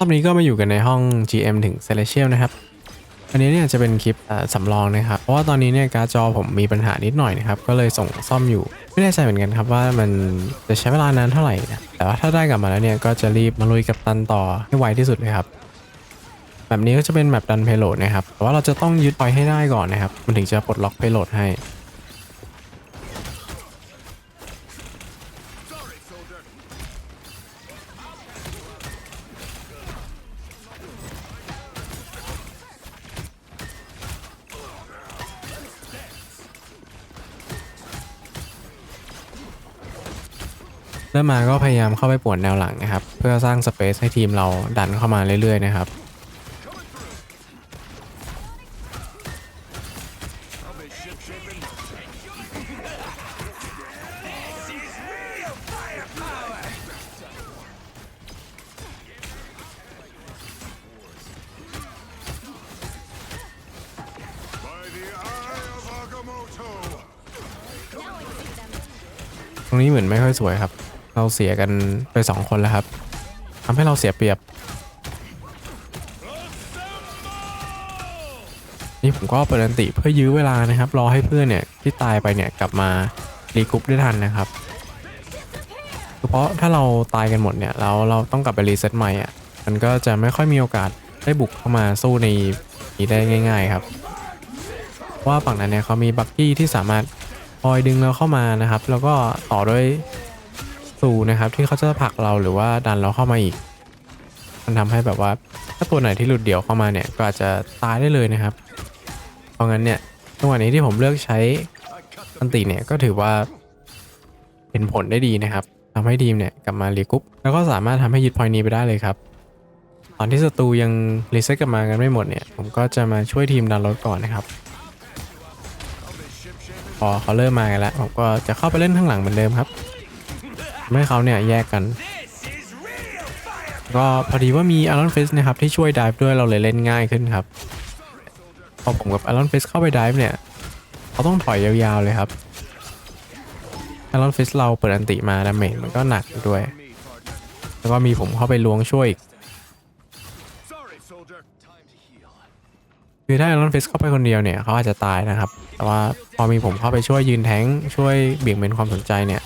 รอบนี้ก็มาอยู่กันในห้อง GM ถึง Celestial นะครับ อันนี้เนี่ยจะเป็นคลิปสำรองนะครับ เพราะว่าตอนนี้เนี่ยการ์ดจอผมมีปัญหานิดหน่อยนะครับ ก็เลยส่งซ่อมอยู่ ไม่แน่ใจเหมือนกันครับว่ามันจะใช้เวลานานเท่าไหร่นะแต่ว่าถ้าได้กลับมาแล้วเนี่ยก็จะรีบมาลุยกับตันต่อให้ไวที่สุดเลยครับ แบบนี้ก็จะเป็นแบบดันเพโลดนะครับ แต่ว่าเราจะต้องยึดพอยให้ได้ก่อนนะครับ มันถึงจะปลดล็อกเพโลดให้ ริ่มมาก็พยายามเข้าไปป่วนแนวหลังนะครับ เพื่อสร้างสเปซให้ทีมเราดันเข้ามาเรื่อยๆนะครับตรงนี้เหมือนไม่ค่อยสวยครับ เราเสียกันไปสองคนแล้วครับทำให้เราเสียเปรียบ นี่ผมก็เปิดอันติเพื่อยื้อเวลานะครับ รอให้เพื่อนเนี่ยที่ตายไปเนี่ยกลับมารีกรุ๊ปได้ทันนะครับเพราะถ้าเราตายกันหมดเนี่ยแล้วเราต้องกลับไปรีเซ็ตใหม่อะมันก็จะไม่ค่อยมีโอกาสได้บุกเข้ามาสู้ในนี้ได้ง่าย ๆครับเพราะว่าฝั่งนั้นเนี่ยเขามีบักกี้ที่สามารถคอยดึงเราเข้ามานะครับ แล้วก็ต่อด้วย สูนะครับที่เขาจะผลักเราหรือว่าดันเราเข้ามาอีก มันทำให้แบบว่าถ้าตัวไหนที่หลุดเดี่ยวเข้ามาเนี่ยก็อาจจะตายได้เลยนะครับ เพราะงั้นเนี่ยจังหวะนี้ที่ผมเลือกใช้อันติเนี่ยก็ถือว่าเห็นผลได้ดีนะครับทำให้ทีมเนี่ยกลับมารีกรุ๊ปแล้วก็สามารถทำให้ยึดพอยต์นี้ไปได้เลยครับตอนที่ศัตรูยังรีเซ็ตกลับมากันไม่หมดเนี่ย ผมก็จะมาช่วยทีมดันรถก่อนนะครับ พอเขาเริ่มมากันแล้ว ผมก็จะเข้าไปเล่นข้างหลังเหมือนเดิมครับ ให้เขาเนี่ยแยกกัน ก็พอดีว่ามีอารอนฟิสนะครับที่ช่วยดิฟด้วยเราเลยเล่นง่ายขึ้นครับ พอผมกับอารอนฟิสเข้าไปดิฟเนี่ยเขาต้องถอยยาวๆเลยครับอารอนฟิสเราเปิดอันติมาดาเมจมันก็หนักด้วย แล้วก็มีผมเข้าไปล้วงช่วยอีกคือถ้าอารอนฟิสเข้าไปคนเดียวเนี่ยเขาอาจจะตายนะครับ แต่ว่าพอมีผมเข้าไปช่วยยืนแทงช่วยเบี่ยงเบนความสนใจเนี่ย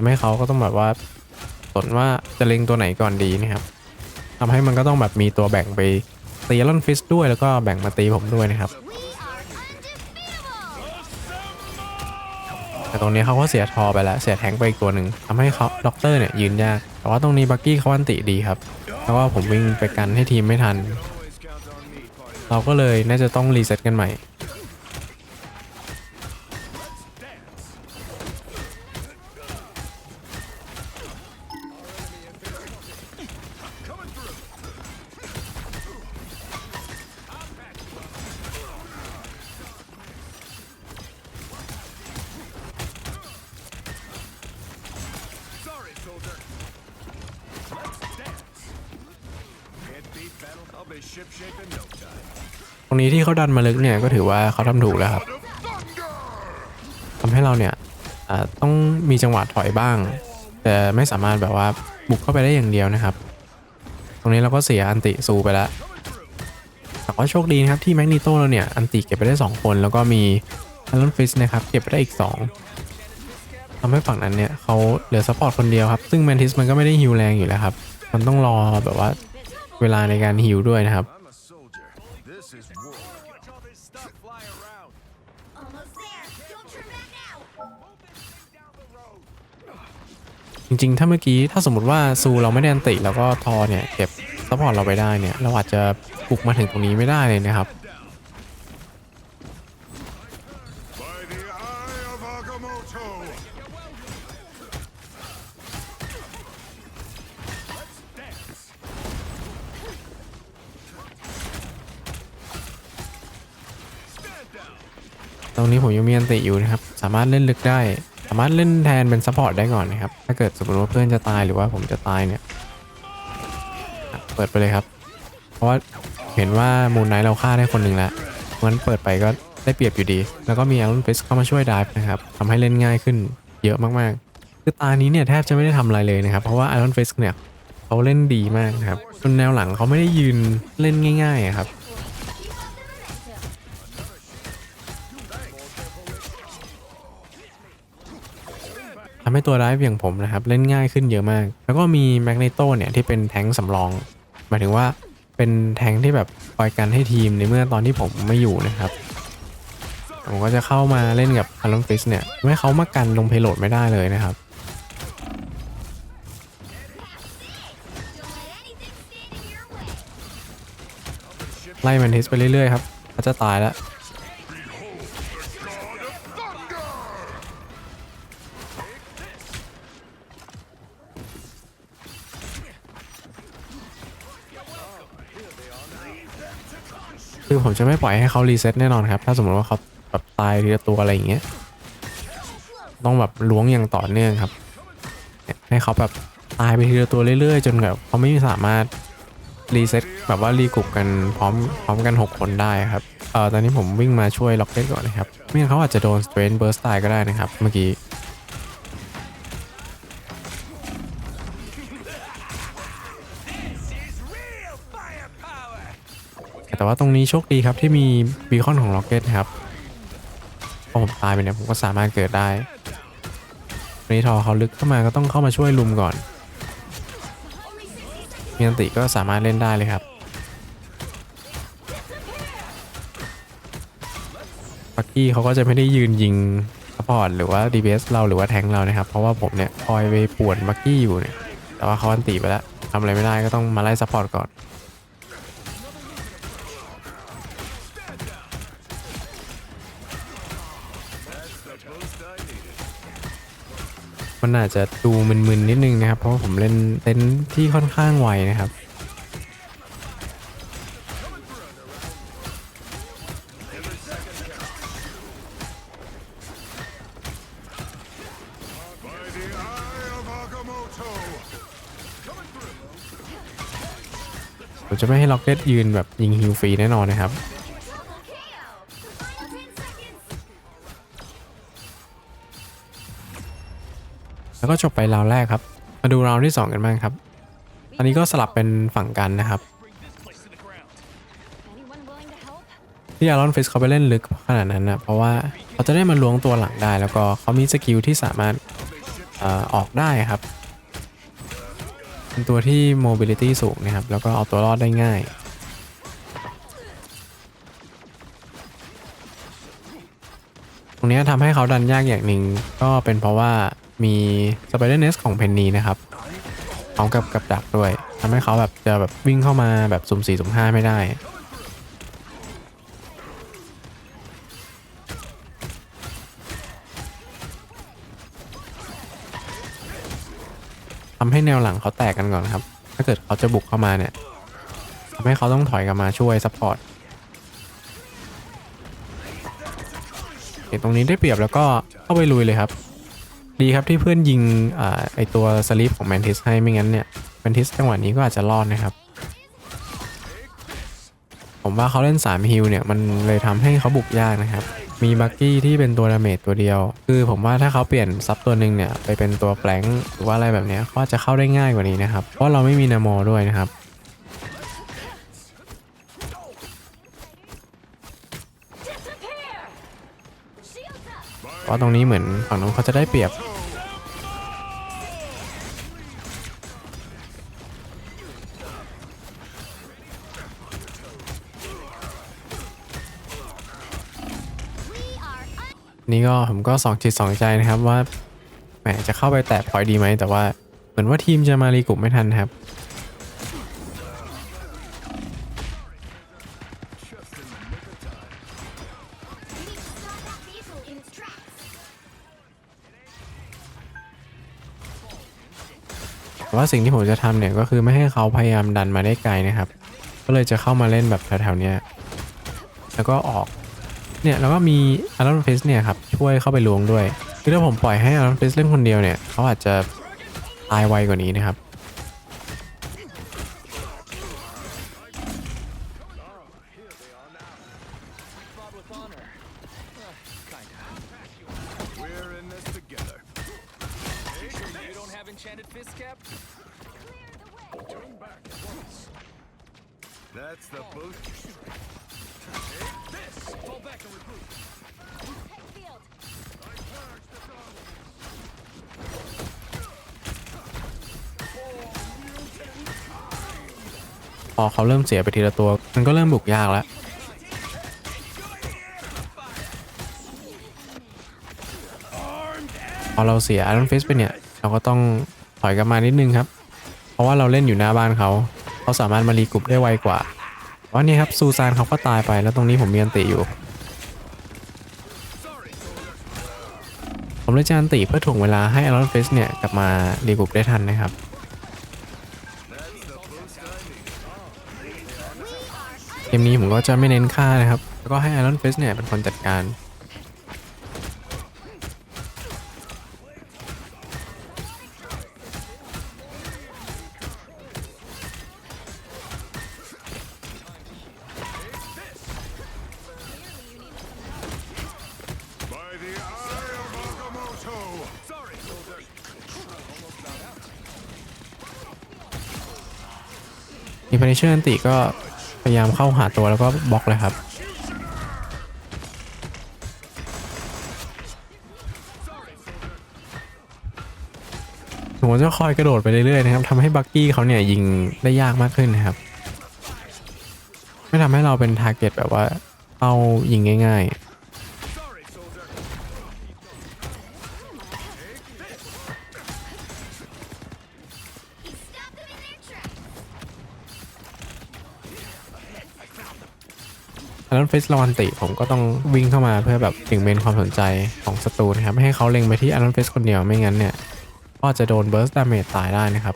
ทำให้เขาก็ต้องแบบว่าสนว่าจะเล็งตัวไหนก่อนดีนะครับทำให้มันก็ต้องแบบมีตัวแบ่งไปตีอารอนฟิสด้วยแล้วก็แบ่งมาตีผมด้วยนะครับ แต่ตรงนี้เขาก็เสียทอไปแล้ว เสียแทงไปอีกตัวหนึ่งทำให้เขาด็อกเตอร์เนี่ยยืนยาก แต่ว่าตรงนี้บักกี้เขาอันติดีครับแล้วว่าผมวิ่งไปกันให้ทีมไม่ทัน เราก็เลยน่าจะต้องรีเซ็ตกันใหม่ ตรงนี้ที่เขาดันมาลึกเนี่ยก็ถือว่าเขาทำถูกแล้วครับทำให้เราเนี่ยต้องมีจังหวะถอยบ้าง แต่ไม่สามารถแบบว่าบุกเข้าไปได้อย่างเดียวนะครับ ตรงนี้เราก็เสียอันติซูไปแล้วแต่ว่าโชคดีนะครับที่แมกนิโตเราเนี่ยอันติเก็บไปได้ 2 คน แล้วก็มีอารอนฟิสนะครับเก็บไปได้อีก 2ทำให้ฝั่งนั้นเนี่ยเขาเหลือซัพพอร์ตคนเดียวครับ ซึ่งแมนทิสมันก็ไม่ได้ฮิวแรงอยู่แล้วครับ มันต้องรอแบบว่า เวลาในการฮิวด้วยนะครับ จริงๆ ถ้าเมื่อกี้ถ้าสมมติว่าซูเราไม่ได้อันติแล้วก็ทอเนี่ยเก็บซัพพอร์ตเราไปได้เนี่ย เราอาจจะปลุกมาถึงตรงนี้ไม่ได้เลยนะครับ ตรงนี้ผมยังมีอันติอยู่นะครับ สามารถเล่นลึกได้ สามารถเล่นแทนเป็นซัพพอร์ตได้ก่อนนะครับ ถ้าเกิดสมมติว่าเพื่อนจะตายหรือว่าผมจะตายเนี่ย เปิดไปเลยครับ เพราะว่าเห็นว่ามูนไนท์เราฆ่าได้คนหนึ่งแล้วงั้นเปิดไปก็ได้เปรียบอยู่ดี แล้วก็มีอ r รอนฟิสเข้ามาช่วยด i ฟนะครับทำให้เล่นง่ายขึ้นเยอะมากๆ คือตานี้เนี่ยแทบจะไม่ได้ทำอะไรเลยนะครับ เพราะว่า Iron Fist เนี่ยเขาเล่นดีมากนะครับจนแนวหลังเขาไม่ได้ยืนเล่นง่ายๆอะครับ ทำให้ตัวร้ายอย่างผมนะครับเล่นง่ายขึ้นเยอะมาก แล้วก็มีแมกเนโตเนี่ยที่เป็นแทงค์สำรอง หมายถึงว่าเป็นแทงค์ที่แบบคอยกันให้ทีมในเมื่อตอนที่ผมไม่อยู่นะครับ ผมก็จะเข้ามาเล่นกับอารอนฟิสเนี่ยไม่เขามากันลงเพลโหลดไม่ได้เลยนะครับไล่แมนทิสไปเรื่อยๆครับเขาจะตายแล้ว ผมจะไม่ปล่อยให้เขารีเซ็ตแน่นอนครับ ถ้าสมมติว่าเขาแบบตายทีละตัวอะไรอย่างเงี้ย ต้องแบบล้วงอย่างต่อเนื่องครับ ให้เขาแบบตายไปทีละตัวเรื่อยๆ จนแบบเขาไม่สามารถรีเซ็ตแบบว่ารีกลุ่มกันพร้อมพร้อมกัน 6 คนได้ครับ เอ่อตอนนี้ผมวิ่งมาช่วยล็อกเก็ตก่อนนะครับไม่งั้นเขาอาจจะโดนสเตรนเบิร์สตายก็ได้นะครับ เมื่อกี้ แต่ว่าตรงนี้โชคดีครับที่มีบีคอนของล็อกเก็ตครับพอผมตายไปเนี่ยผมก็สามารถเกิดได้วันนี้ทอเขาลึกเข้ามาก็ต้องเข้ามาช่วยลุมก่อนมีอันติก็สามารถเล่นได้เลยครับปักกี้เขาก็จะไม่ได้ยืนยิงซัพพอร์ตหรือว่า DPS เราหรือว่าแทงเรานะครับ เพราะว่าผมเนี่ยคอยไปป่วนบักกี้อยู่เนี่ยแต่ว่าเขาอันติไปแล้วทำอะไรไม่ได้ก็ต้องมาไล่ซัพพอร์ตก่อน มันอาจจะดูมึนๆนิดนึงนะครับ เพราะผมเล่นเต็นที่ค่อนข้างไวนะครับผมจะไม่ให้ล็อกเก็ตยืนแบบยิงฮิวฟรีแน่นอนนะครับ แล้วก็จบไปราวแรกครับ มาดูราวที่ 2 กันบ้างครับตอนนี้ก็สลับเป็นฝั่งกันนะครับ ที่อารอนฟิสเขาไปเล่นลึกขนาดนั้นนะเพราะว่าเขาจะได้มาล้วงตัวหลังได้ แล้วก็เขามีสกิลที่สามารถเอ่อออกได้ครับ เป็นตัวที่ mobility สูงนะครับ แล้วก็เอาตัวรอดได้ง่ายตรงนี้ทำให้เขาดันยากอย่างหนึ่งก็เป็นเพราะว่า มี Spider Nest ของเพนนีนะครับพร้อมกับกับดักด้วยทำให้เขาแบบจะแบบวิ่งเข้ามาแบบสุ่มสี่สุ่มห้าไม่ได้ทำให้แนวหลังเขาแตกกันก่อนครับ ถ้าเกิดเขาจะบุกเข้ามาเนี่ยทำให้เขาต้องถอยกลับมาช่วยซัพพอร์ตเห็นตรงนี้ได้เปรียบแล้วก็เข้าไปลุยเลยครับ ดีครับที่เพื่อนยิงอไอตัวสลีปของแมนทิสให้ไม่งั้นเนี่ยแมนทิสจังหวะนี้ก็อาจจะรอดนะครับ ผมว่าเขาเล่น3ฮิลเนี่ยมันเลยทำให้เขาบุกยากนะครับ มีบักกี้ที่เป็นตัวดาเมจตัวเดียว คือผมว่าถ้าเขาเปลี่ยนซับตัวหนึ่งเนี่ยไปเป็นตัวแปลงหรือว่าอะไรแบบเนี้ยเขาจจะเข้าได้ง่ายกว่านี้นะครับ เพราะเราไม่มีนาโมด้วยนะครับ เพราะตรงนี้เหมือนฝั่งนู้นเขาจะได้เปรียบ นี่ก็ผมก็สองจิตสองใจนะครับว่าแหมจะเข้าไปแตะพอยดีไหมแต่ว่าเหมือนว่าทีมจะมารีกลุ่มไม่ทันครับ ว่าสิ่งที่ผมจะทำเนี่ยก็คือไม่ให้เขาพยายามดันมาได้ไกลนะครับ ก็เลยจะเข้ามาเล่นแบบแถวๆเนี้ยแล้วก็ออกเนี่ยแล้วก็มีอารอนฟิสเนี่ยครับช่วยเข้าไปล้วงด้วยคือถ้าผมปล่อยให้อารอนฟิสเล่นคนเดียวเนี่ยเขาอาจจะตายไวกว่านี้นะครับ อเขาเริ่มเสียไปทีละตัว มันก็เริ่มบุกยากแล้วพอเราเสีย Iron Fist ไปเนี่ย เราก็ต้องถอยกลับมานิดนึงครับ เพราะว่าเราเล่นอยู่หน้าบ้านเขา เขาสามารถมารีกรุ๊ปได้ไวกว่าเพราะนี่ครับซูซานเขาก็ตายไปแล้วตรงนี้ผมมีอันติอยู่ ผมเลยจะอันติเพื่อถ่วงเวลาให้ Iron Fist เนี่ยกลับมารีกรุ๊ปได้ทันนะครับ เกมนี้ผมก็จะไม่เน้นค่านะครับ แล้วก็ให้ Iron Fist เนี่ยเป็นคนจัดการมีพ n นเชอร์อันติก็ ยายามเข้าหาตัวแล้วก็บล็อกเลยครับ ผมก็จะคอยกระโดดไปเรื่อยๆนะครับทำให้บักกี้เขาเนี่ยยิงได้ยากมากขึ้นนะครับ ไม่ทำให้เราเป็นทาร์เก็ตแบบว่าเอายิงง่าย ๆ ๆแล้วเฟสลาวันติผมก็ต้องวิ่งเข้ามาเพื่อแบบถึงเมนความสนใจของศัตรูนะครับ ไม่ให้เขาเล็งไปที่อันนเฟสคนเดียวไม่งั้นเนี่ยก็จจะโดนเบิร์สดาเมจตายได้นะครับ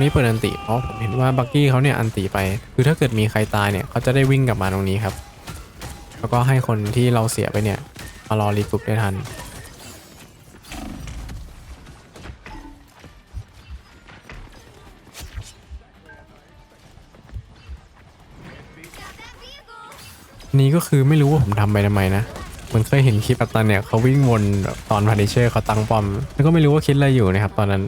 นี่เปิดอันติเพราะผมเห็นว่าบักกี้เขาเนี่ยอันติไป คือถ้าเกิดมีใครตายเนี่ยเขาจะได้วิ่งกลับมาตรงนี้ครับ แล้วก็ให้คนที่เราเสียไปเนี่ยมารอรีกรุ๊ปได้ทันนี่ก็คือไม่รู้ว่าผมทำไปทำไมนะมันเคยเห็นคลิปอัตตันเนี่ยเขาวิ่งวนตอนพานิเชอร์เขาตั้งปอม แล้วก็ไม่รู้ว่าคิดอะไรอยู่นะครับตอนนั้น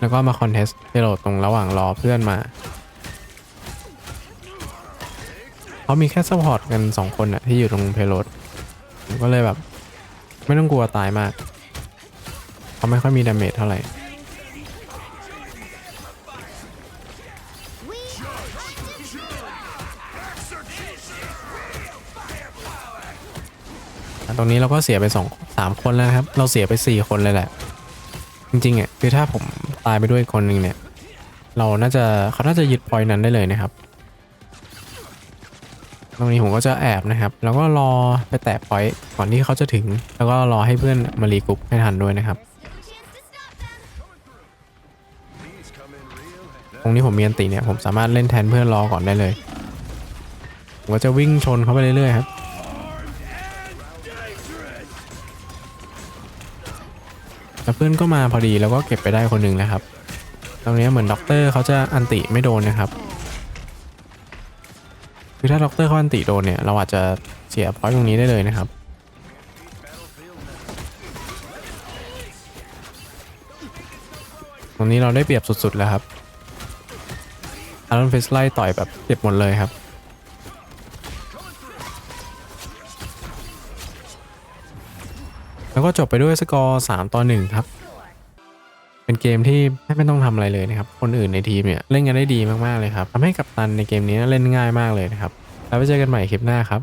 แล้วก็มาคอนเทสเ a โ o ตรงระหว่างรอเพื่อนมาเขามีแค่ซัพพอร์ตกัน 2 คนอะที่อยู่ตรงเพโ a ดก็เลยแบบ ไม่ต้องกลัวตายมากเขาไม่ค่อยมีดาเมจเท่าไหร่ตรงนี้เราก็เสียไป2 3คนแล้วนะครับ เราเสียไป 4 คนเลยแหละ จริงๆอะคือถ้าผม ตายไปด้วยคนหนึ่งเนี่ย เราน่าจะเขาน่าจะยึดพอยนั้นได้เลยนะครับ ตรงนี้ผมก็จะแอบนะครับ แล้วก็รอไปแตะพอยก่อนที่เขาจะถึง แล้วก็รอให้เพื่อนมารีกรุ๊ปให้ทันด้วยนะครับ ตรงนี้ผมมีอันติเนี่ยผมสามารถเล่นแทนเพื่อนรอก่อนได้เลย ผมก็จะวิ่งชนเขาไปเรื่อยๆครับ พื่อนก็มาพอดีแล้วก็เก็บไปได้คนหนึ่งแล้วครับ ตรงนี้เหมือนด็อกเตอร์เขาจะอันติไม่โดนนะครับคือถ้าด็อกเตอร์เขาอันติโดนเนี่ยเราอาจจะเสียพอยต์ตรงนี้ได้เลยนะครับตรงนี้เราได้เปรียบสุดๆแล้วครับอารอนเฟสไล่ต่อยแบบเจ็บหมดเลยครับ ก็จบไปด้วยสกอร์3ต่อ1ครับ เป็นเกมที่ไม่ต้องทำอะไรเลยนะครับ คนอื่นในทีมเนี่ยเล่นกันได้ดีมากๆเลยครับทำให้กัปตันในเกมนี้เล่นง่ายมากเลยนะครับ แล้วไปเจอกันใหม่คลิปหน้าครับ